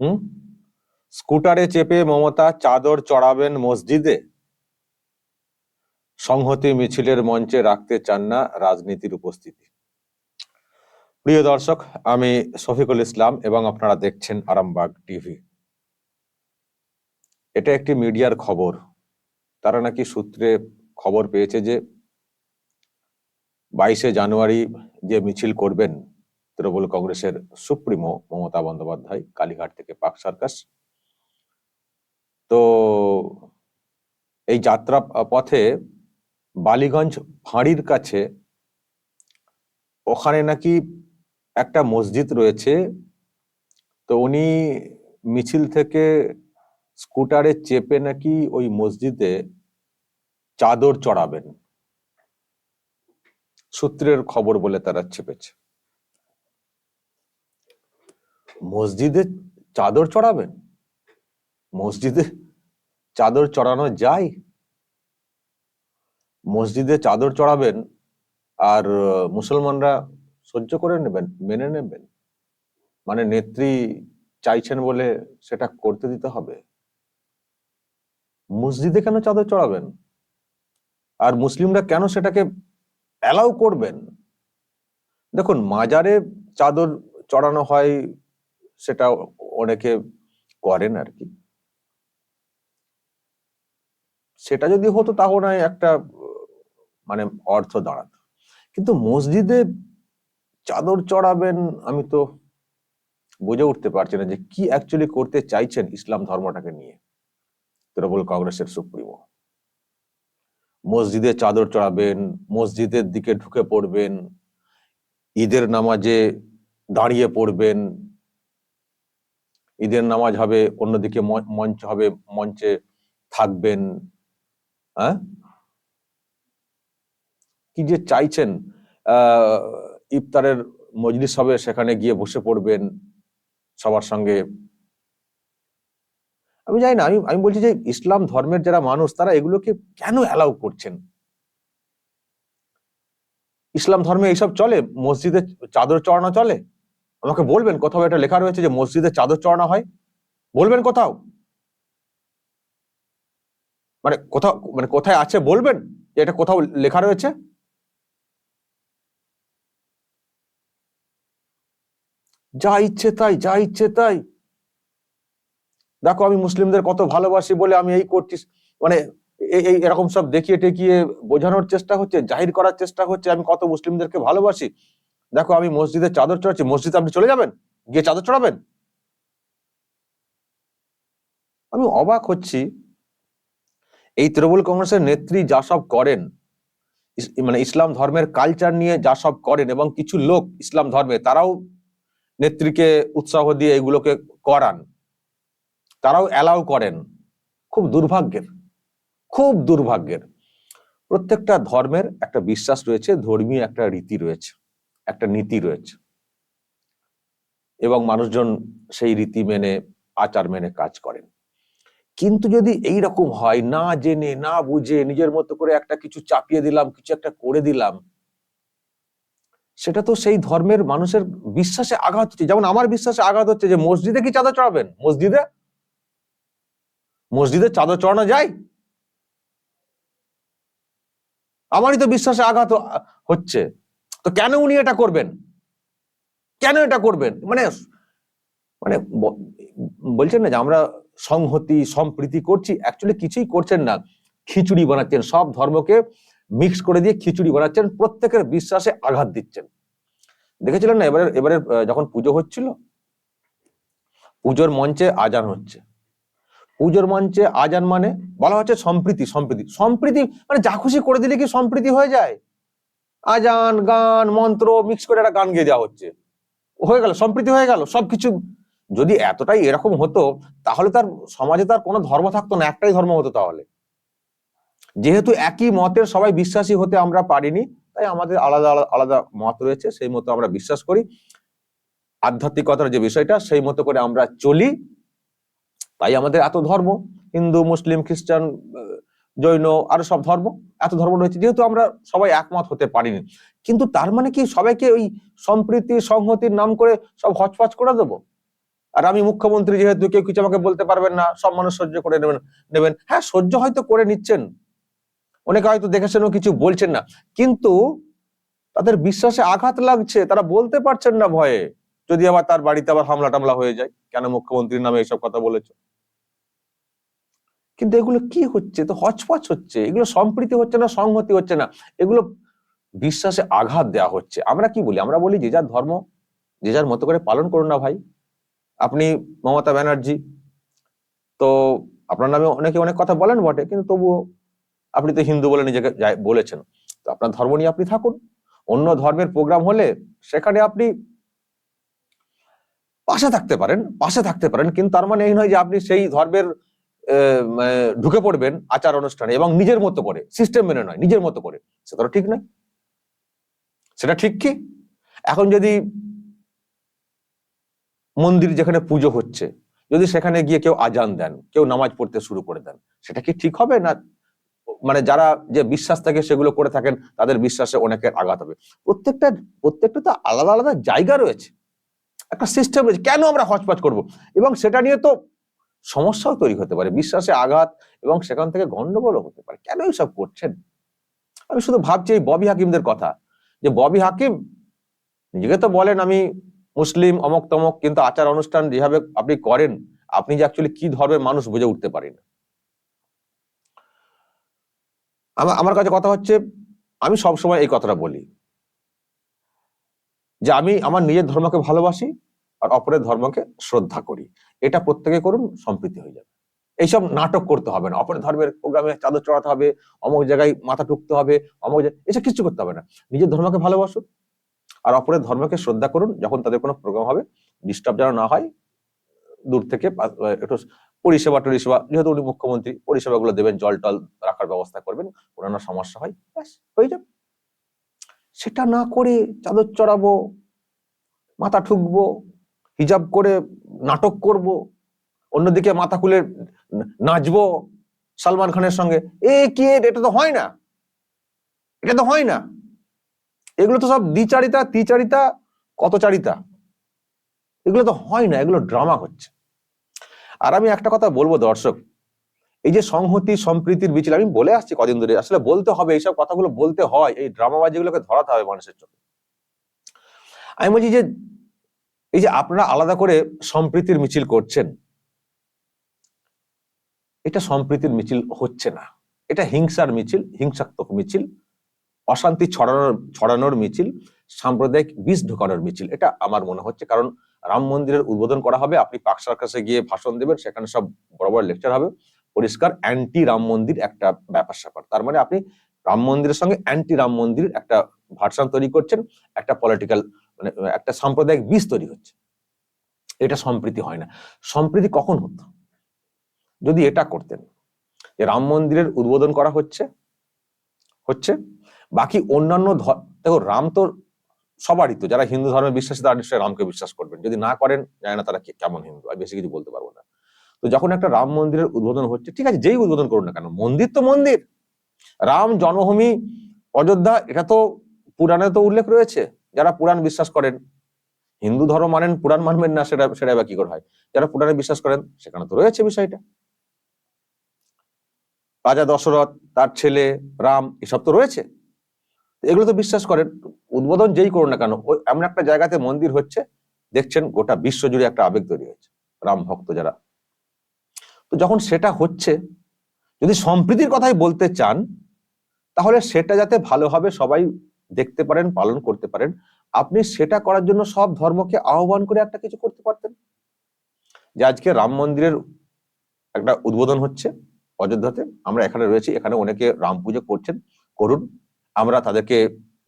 হুম? স্কুটারে চেপে মমতা চাদর চড়াবেন মসজিদে? সংহতি মিছিলের মঞ্চে রাখতে চান না রাজনীতির উপস্থিতি। প্রিয় দর্শক, আমি শফিকুল ইসলাম এবং আপনারা দেখছেন আরামবাগ টিভি। এটা একটি মিডিয়ার খবর। তারা নাকি সূত্রে খবর পেয়েছে যে বাইশে জানুয়ারি যে মিছিল করবেন তৃণমূল কংগ্রেসের সুপ্রিমো মমতা বন্দ্যোপাধ্যায়, কালীঘাট থেকে পাক সার্কাস। তো এই যাত্রা পথে বালিগঞ্জ ফাঁড়ির কাছে ওখানে নাকি একটা মসজিদ রয়েছে। তো উনি মিছিল থেকে স্কুটারে চেপে নাকি ওই মসজিদে চাদর চড়াবেন। সূত্রের খবর বলে তারা চেপেছে মসজিদে চাদর চড়াবেন? মসজিদে চাদর চড়ানো যায়? মসজিদে চাদর চড়াবেন আর মুসলমানরা সহ্য করে নেবেন, মেনে নেবেন? মানে নেত্রী চাইছেন বলে সেটা করতে দিতে হবে? মসজিদে কেন চাদর চড়াবেন? আর মুসলিমরা কেন সেটাকে অ্যালাউ করবেন? দেখুন, মাজারে চাদর চড়ানো হয় সেটা অনেকে করেন আর কি। সেটা যদি হতো তাহলে একটা মানে অর্থ দাঁড়াত। কিন্তু মসজিদে চাদর চড়াবেন আমি তো বুঝে উঠতে পারছি না যে কি অ্যাকচুয়ালি করতে চাইছেন ইসলাম ধর্মটাকে নিয়ে তৃণমূল কংগ্রেসের সুপ্রিমো। মসজিদে চাদর চড়াবেন, মসজিদের দিকে ঢুকে পড়বেন, ঈদের নামাজে দাঁড়িয়ে পড়বেন ঈদের নামাজ হবে, অন্যদিকে মঞ্চ হবে, মঞ্চে থাকবেন হ্যাঁ কি যে চাইছেন ইফতারের মজলিস হবে, সেখানে গিয়ে বসে পড়বেন সবার সঙ্গে। আমি জানি না, আমি আমি বলছি যে ইসলাম ধর্মের যারা মানুষ, তারা এগুলোকে কেন অ্যালাউ করছেন? ইসলাম ধর্মে এইসব চলে? মসজিদে চাদর চড়ানো চলে? আমাকে বলবেন কোথাও এটা লেখা রয়েছে যে মসজিদে চাদর চড়ানো হয়। বলবেন কোথাও? মানে কোথাও মানে কোথায় আছে বলবেন যে এটা কোথাও লেখা রয়েছে? যা ইচ্ছে তাই, যা ইচ্ছে তাই। দেখো আমি মুসলিমদের কত ভালোবাসি বলে আমি এই করছি। মানে এই এরকম সব দেখিয়ে টেকিয়ে বোঝানোর চেষ্টা হচ্ছে, জাহির করার চেষ্টা হচ্ছে। আমি কত মুসলিমদেরকে ভালোবাসি। দেখো আমি মসজিদে চাদর চড়াচ্ছি, মসজিদে আপনি চলে যাবেন? গিয়ে চাদর চড়াবেন? আমি অবাক হচ্ছি। এই তৃণমূল কংগ্রেসের নেত্রী যা সব করেন মানে ইসলাম ধর্মের কালচার নিয়ে যা সব করেন এবং কিছু লোক ইসলাম ধর্মে, তারাও নেত্রীকে উৎসাহ দিয়ে এগুলোকে করান। তারাও অ্যালাউ করেন। খুব দুর্ভাগ্যের খুব দুর্ভাগ্যের। প্রত্যেকটা ধর্মের একটা বিশ্বাস রয়েছে, ধর্মীয় একটা রীতি রয়েছে। একটা নীতি রয়েছে। এবং মানুষজন সেই রীতি মেনে, আচার মেনে কাজ করেন। কিন্তু যদি এই রকম হয়, না জেনে, না বুঝে, নিজের মতো করে একটা কিছু চাপিয়ে দিলাম, কিছু একটা করে দিলাম, সেটা তো সেই ধর্মের মানুষের বিশ্বাসে আঘাত হচ্ছে। যেমন আমার বিশ্বাসে আঘাত হচ্ছে যে, মসজিদে কি চাঁদা চড়াবেন? মসজিদে? মসজিদে চাঁদা চড়ানো যায়? আমারই তো বিশ্বাসে আঘাত হচ্ছে। তো কেন উনি এটা করবেন? কেন এটা করবেন? মানে মানে বলছেন না যে আমরা সংহতি, সম্প্রীতি করছি অ্যাকচুয়ালি কিছুই করছেন না। খিচুড়ি বানাচ্ছেন, সব ধর্মকে মিক্স করে দিয়ে খিচুড়ি বানাচ্ছেন, প্রত্যেকের বিশ্বাসে আঘাত দিচ্ছেন। দেখেছিলেন না? এবারে এবারে যখন পুজো হচ্ছিল, পুজোর মঞ্চে আজান হচ্ছে। পুজোর মঞ্চে আজান মানে বলা হচ্ছে সম্প্রীতি সম্প্রীতি। সম্প্রীতি মানে যা খুশি করে দিলে কি সম্প্রীতি হয়ে যায়? আজান, গান, মন্ত্র মিক্স করে একটা গান গেয়ে দেওয়া হচ্ছে। হয়ে গেল, সম্প্রীতি হয়ে গেল, সবকিছু। যদি এতটাই এরকম হতো, তাহলে তার সমাজে তার কোনো ধর্ম থাকতো না, একটাই ধর্ম হতো তাহলে। যেহেতু একই মতের সবাই বিশ্বাসী হতে আমরা পারিনি, তাই আমাদের আলাদা আলাদা আলাদা মত রয়েছে, সেই মতো আমরা বিশ্বাস করি। আধ্যাত্মিকতার যে বিষয়টা, সেই মতো করে আমরা চলি। তাই আমাদের এত ধর্ম, হিন্দু, মুসলিম, খ্রিস্টান জৈন, আরও সব ধর্ম, এত ধর্ম রয়েছে, যেহেতু আমরা সবাই একমত হতে পারিনি। কিন্তু তার মানে কি সবাইকে ওই সম্প্রীতি, সংহতির নাম করে সব হচপচ করে দেবো? আর আমি মুখ্যমন্ত্রী যেহেতু, কেউ কিছু আমাকে বলতে পারবেন না, সব মানুষ সহ্য করে নেবেন নেবেন। হ্যাঁ সহ্য হয়তো করে নিচ্ছেন। অনেকে হয়তো দেখেছেনও কিছু বলছেন না। কিন্তু তাদের বিশ্বাসে আঘাত লাগছে, তারা বলতে পারছেন না ভয়ে। যদি আবার তার বাড়িতে আবার হামলা টামলা হয়ে যায়, কেন মুখ্যমন্ত্রীর নামে এইসব কথা বলেছে? কিন্তু এগুলো কি হচ্ছে? তো হচপচ হচ্ছে। এগুলো সম্প্রীতি হচ্ছে না, সংহতি হচ্ছে না। এগুলো বিশ্বাসে আঘাত দেওয়া হচ্ছে। আমরা কি বলি? আমরা বলি যে যার ধর্ম, যে যার মতো করে পালন করুন না ভাই। আপনি মমতা ব্যানার্জি, তো আপনার নামে অনেকে অনেক কথা বলেন বটে, কিন্তু তবুও আপনি তো হিন্দু বলে নিজেকে বলেছেন। তো আপনার ধর্ম নিয়ে আপনি থাকুন। অন্য ধর্মের প্রোগ্রাম হলে সেখানে আপনি পাশে থাকতে পারেন, পাশে থাকতে পারেন। কিন্তু তার মানে এই নয় যে আপনি সেই ধর্মের ঢুকে পড়বেন আচার অনুষ্ঠানে এবং নিজের মতো করে সিস্টেম মেনে নয়, নিজের মতো করে। সেটা ঠিক নয়। সেটা ঠিক কি? এখন যদি মন্দির যেখানে পুজো হচ্ছে, যদি সেখানে গিয়ে কেউ আজান দেন, কেউ নামাজ পড়তে শুরু করে দেন, সেটা কি ঠিক হবে না? মানে যারা যে বিশ্বাস থাকে সেগুলো করে থাকেন, তাদের বিশ্বাসে অনেকের আঘাত হবে। প্রত্যেকটা প্রত্যেকটা তো আলাদা আলাদা জায়গা রয়েছে। একটা সিস্টেম রয়েছে। কেন আমরা হচপচ করব? এবং সেটা নিয়ে তো সমস্যাও তৈরি হতে পারে, বিশ্বাসে আঘাত এবং সেখান থেকে গন্ডগোলও হতে পারে। কেন এইসব করছেন? আমি শুধু ভাবছি এই ববি হাকিমদের কথা, যে ববি হাকিম, নিজেকে তো বলেন আমি মুসলিম অমক তমক কিন্তু আচার অনুষ্ঠান যেভাবে আপনি করেন, আপনি যে অ্যাকচুয়ালি কি ধর্মের মানুষ বুঝে উঠতে পারেন? আমার কাছে কথা হচ্ছে, আমি সবসময় এই কথাটা বলি, যে আমি আমার নিজের ধর্মকে ভালোবাসি আর অপরের ধর্মকে শ্রদ্ধা করি। এটা প্রত্যেকে করুন, সম্প্রীতি হয়ে যাবে। এইসব নাটক করতে হবে না। অপরের ধর্মের প্রোগ্রামে চাদর চড়াতে হবে অমুক জায়গায় মাথা টুকতে হবে অমুক জায়গায় এসব কিছু করতে হবে না। নিজের ধর্মকে ভালোবাসুন আর অপরের ধর্মকে শ্রদ্ধা করুন যখন তাদের কোনো প্রোগ্রাম হবে ডিস্টার্ব যেন না হয়, দূর থেকে একটু পরিষেবা টরিষেবা, যেহেতু উনি মুখ্যমন্ত্রী, পরিষেবাগুলো দেবেন, জল টল রাখার ব্যবস্থা করবেন না সমস্যা হয়, ব্যাস, হয়ে যাবে। সেটা না করে চাদর চড়াবো, মাথা ঠুকবো হিজাব করে নাটক করব, অন্যদিকে মাথা খুলে নাচবো সালমান খানের সঙ্গে। এ কি এটা তো হয় না। এটা তো হয় না। এগুলো তো সব দ্বিচারিতা, তিচারিতা কতচারিতা এগুলো তো হয় না, এগুলো ড্রামা হচ্ছে। আর আমি একটা কথা বলব দর্শক, এই যে সংহতি, সম্প্রীতির মিছিল আমি বলে আসছি কদিন ধরে, আসলে বলতে হবে, এইসব কথাগুলো বলতে হয়, এই ড্রামাবাজিগুলোকে ধরাতে হবে মানুষের চোখে। আমি বলছি যে এই যে আপনারা আলাদা করে সম্প্রীতির মিছিল করছেন, এটা সম্প্রীতির মিছিল হচ্ছে না। এটা হিংসার মিছিল, হিংসাত্মক মিছিল, অশান্তি ছড়ানোর ছড়ানোর মিছিল, সাম্প্রদায়িক বিষ ঢোকানোর মিছিল। এটা আমার মনে হচ্ছে, কারণ রাম মন্দিরের উদ্বোধন করা হবে, আপনি পাকসার কাছে গিয়ে ভাষণ দেবেন, সেখানে সব বড় বড় লেকচার হবে। পরিষ্কার অ্যান্টি রাম মন্দির একটা ব্যাপার স্যাপার। তার মানে আপনি রাম মন্দিরের সঙ্গে অ্যান্টি রাম মন্দির একটা ভার্সান তৈরি করছেন, একটা পলিটিক্যাল মানে একটা সাম্প্রদায়িক বীজ তৈরি হচ্ছে। এটা সম্প্রীতি হয় না। সম্প্রীতি কখন হতো? যদি এটা করতেন, যে রাম মন্দিরের উদ্বোধন করা হচ্ছে হচ্ছে, বাকি অন্যান্য দেখো, রাম তো সবারই তো, যারা হিন্দু ধর্মে বিশ্বাসী, তারা নিশ্চয়ই রামকে বিশ্বাস করবেন। যদি না করেন, জানি না তারা কেমন হিন্দু, আর বেশি কিছু বলতে পারব না। তো যখন একটা রাম মন্দিরের উদ্বোধন হচ্ছে, ঠিক আছে, যেই উদ্বোধন করুন না কেন, মন্দির তো মন্দির। রাম জন্মভূমি অযোধ্যা, এটা তো পুরাণে তো উল্লেখ রয়েছে। যারা পুরাণ বিশ্বাস করেন, হিন্দু ধর্ম মানেন, পুরাণ মানবেন না, সেটা সেটা বা কি করে হয়? যারা পুরাণে বিশ্বাস করেন, সেখানে তো রয়েছে বিষয়টা। রাজা দশরথ, তার ছেলে রাম, এসব তো রয়েছে। এগুলো তো বিশ্বাস করেন, উদ্বোধন যেই করুন না কেন, ওই এমন একটা জায়গাতে মন্দির হচ্ছে, দেখছেন গোটা বিশ্ব জুড়ে একটা আবেগ তৈরি হয়েছে, রাম ভক্ত যারা। তো যখন সেটা হচ্ছে, যদি সম্প্রীতির কথাই বলতে চান, তাহলে সেটা যাতে ভালোভাবে সবাই দেখতে পারেন, পালন করতে পারেন, আপনি সেটা করার জন্য সব ধর্মকে আহ্বান করে একটা কিছু করতে পারতেন। যে আজকে রাম মন্দিরের একটা উদ্বোধন হচ্ছে অযোধ্যাতে, আমরা এখানে রয়েছি, এখানে অনেকে রাম পুজো করছেন, করুন। আমরা তাদেরকে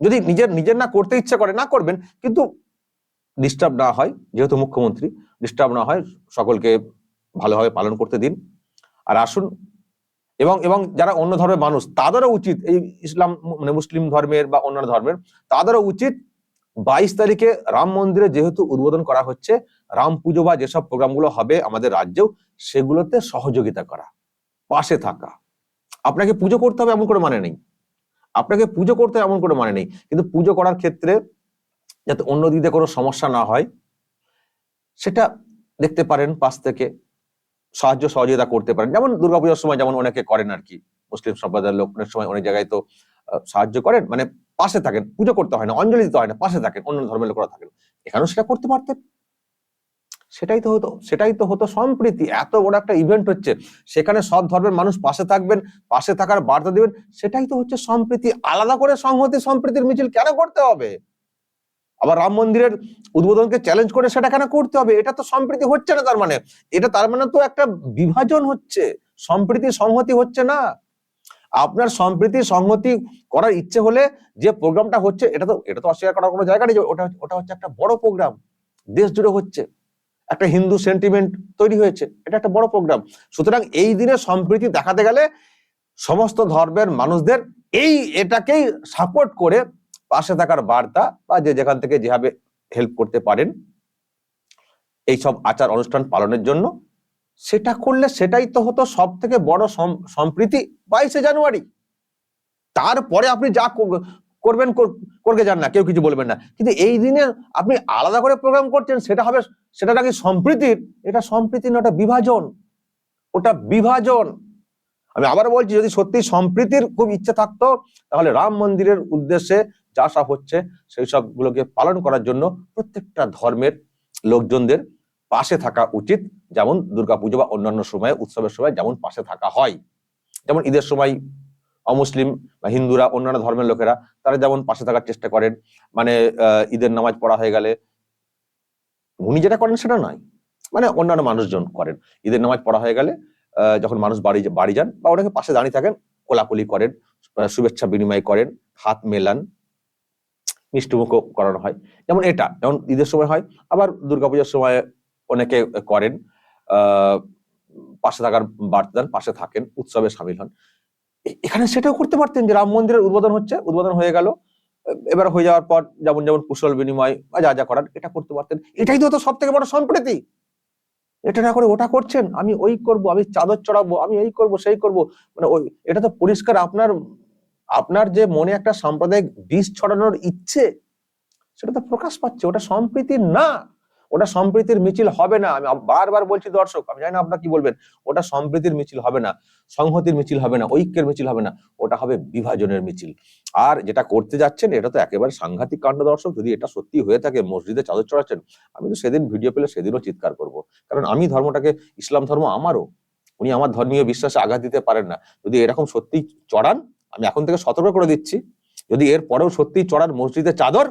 যদি নিজের নিজের না করতে ইচ্ছা করে, না করবেন, কিন্তু ডিস্টার্ব না হয়, যেহেতু মুখ্যমন্ত্রী ডিস্টার্ব না হয়, সকলকে ভালোভাবে পালন করতে দিন। আর আসুন এবং এবং যারা অন্য ধর্মের মানুষ, তাদেরও উচিত এই ইসলাম মানে মুসলিম ধর্মের বা অন্যান্য ধর্মের, তাদেরও উচিত বাইশ তারিখে রাম মন্দিরে যেহেতু উদ্বোধন করা হচ্ছে, রাম পুজো বা যেসব প্রোগ্রামগুলো হবে আমাদের রাজ্যেও সেগুলোতে সহযোগিতা করা, পাশে থাকা। আপনাকে পুজো করতে হবে এমন কোনো মানে নেই। আপনাকে পুজো করতে হবে এমন কোনো মানে নেই। কিন্তু পুজো করার ক্ষেত্রে যাতে অন্য দিকে কোনো সমস্যা না হয়, সেটা দেখতে পারেন পাশ থেকে। সাহায্য সহযোগিতা করতে পারেন। যেমন দুর্গাপূজার সময় যেমন অনেকে করেন আর কি মুসলিম সম্প্রদায়ের লোক অনেক সময় অনেক জায়গায় তো সাহায্য করেন। মানে পাশে থাকেন, পুজো করতে হয় না, অঞ্জলি দিতে হয় না, পাশে থাকেন অন্য ধর্মের লোকরা থাকেন। এখানেও সেটা করতে পারতেন। সেটাই তো হতো, সেটাই তো হতো সম্প্রীতি। এত বড় একটা ইভেন্ট হচ্ছে, সেখানে সব ধর্মের মানুষ পাশে থাকবেন, পাশে থাকার বার্তা দেবেন, সেটাই তো হচ্ছে সম্প্রীতি। আলাদা করে সংহতি সম্প্রীতির মিছিল কেন করতে হবে? আবার রাম মন্দিরের উদ্বোধনকে চ্যালেঞ্জ করে সেটা কেন করতে হবে, এটা তো সম্প্রীতি হচ্ছে না তার মানে। এটা তার মানে তো একটা বিভাজন হচ্ছে, সম্প্রীতি সংহতি হচ্ছে না। আপনার সম্প্রীতি সংহতি করার ইচ্ছে হলে যে প্রোগ্রামটা হচ্ছে, এটা তো এটা তো অস্বীকার করার কোনো জায়গা নেই ওটা ওটা হচ্ছে একটা বড় প্রোগ্রাম, দেশ জুড়ে হচ্ছে। একটা হিন্দু সেন্টিমেন্ট তৈরি হয়েছে, এটা একটা বড় প্রোগ্রাম। সুতরাং এই দিনে সম্প্রীতি দেখাতে গেলে সমস্ত ধর্মের মানুষদের এই এটাকেই সাপোর্ট করে পাশে থাকার বার্তা বা যে যেখান থেকে যেভাবে হেল্প করতে পারেন এই সব আচার অনুষ্ঠান পালনের জন্য। সেটা করলে সেটাই তো হতো সব থেকে বড় সম- সম্প্রীতি বাইশে জানুয়ারি। তারপরে আপনি যা করবেন কর- করকে যান না, কেউ কিছু বলবেন না। কিন্তু এই দিনে আপনি আলাদা করে প্রোগ্রাম করছেন, সেটা হবে, সেটা নাকি সম্প্রীতির? এটা সম্প্রীতি না ওটা বিভাজন। ওটা বিভাজন। আমি আবার বলছি, যদি সত্যি সম্প্রীতির খুব ইচ্ছে থাকতো, তাহলে রাম মন্দিরের উদ্দেশ্যে যা সব হচ্ছে সেই সবগুলোকে পালন করার জন্য প্রত্যেকটা ধর্মের লোকজনদের পাশে থাকা উচিত। যেমন দুর্গাপুজো বা অন্যান্য সময়, উৎসবের সময় যেমন পাশে থাকা হয়। যেমন ঈদের সময় অমুসলিম বা হিন্দুরা, অন্যান্য ধর্মের লোকেরা, তারা যেমন পাশে থাকার চেষ্টা করেন। মানে ঈদের নামাজ পড়া হয়ে গেলে উনি যেটা করেন সেটা নয়। মানে অন্যান্য মানুষজন করেন। ঈদের নামাজ পড়া হয়ে গেলে যখন মানুষ বাড়ি বাড়ি যান বা ওনাকে পাশে দাঁড়িয়ে থাকেন, কোলাকুলি করেন শুভেচ্ছা বিনিময় করেন, হাত মেলান মিষ্টিমুখ করানো হয়। যেমন এটা, যেমন ঈদের সময় হয়, আবার দুর্গাপূজার সময় অনেকে করেন পাশে থাকার বার্তা দেন, পাশে থাকেন, উৎসবে সামিল হন। এখানে সেটাও করতে পারতেন যে রাম মন্দিরের উদ্বোধন হচ্ছে, উদ্বোধন হয়ে গেল এবার হয়ে যাওয়ার পর যেমন যেমন কুশল বিনিময় বা যা যা করার, এটা করতে পারতেন। এটাই তো সব থেকে বড় সম্প্রীতি। এটা না করে ওটা করছেন, আমি ওই করব, আমি চাদর চড়াবো, আমি এই করব, সেই করব মানে ওই, এটা তো পরিষ্কার আপনার আপনার যে মনে একটা সাম্প্রদায়িক বিষ ছড়ানোর ইচ্ছে, সেটা তো প্রকাশ পাচ্ছে, ওটা সম্প্রীতি না। ওটা সম্প্রীতির মিছিল হবে না। আমি বারবার বলছি দর্শক, আমি জানি না আপনার কি বলবেন, ওটা সম্প্রীতির মিছিল হবে না, সংহতির মিছিল হবে না, ঐক্যের মিছিল হবে না, ওটা হবে বিভাজনের মিছিল। আর যেটা করতে যাচ্ছেন, এটা তো একেবারে সাংঘাতিক কাণ্ড দর্শক, যদি এটা সত্যি হয়ে থাকে, মসজিদে চাদর চড়াচ্ছেন, আমি তো সেদিন ভিডিও পেলে সেদিনও চিৎকার করব। কারণ আমি ধর্মটাকে, ইসলাম ধর্ম আমারও। উনি আমার ধর্মীয় বিশ্বাসে আঘাত দিতে পারেন না। যদি এরকম সত্যি চড়ান আমি এখন থেকে সতর্ক করে দিচ্ছি। যদি এর পরেও সত্যি চড়ার মসজিদে চাদর,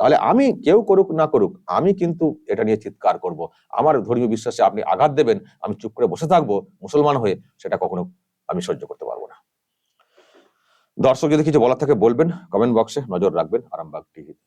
তাহলে আমি কেউ করুক না করুক, আমি কিন্তু এটা নিয়ে চিৎকার করব। আমার ধর্মীয় বিশ্বাসে আপনি আঘাত দেবেন, আমি চুপ করে বসে থাকব, মুসলমান হয়ে সেটা কখনো আমি সহ্য করতে পারব না। দর্শক, যদি কিছু বলার থাকে বলবেন কমেন্ট বক্সে নজর রাখবেন, আরামবাগ টিভিতে।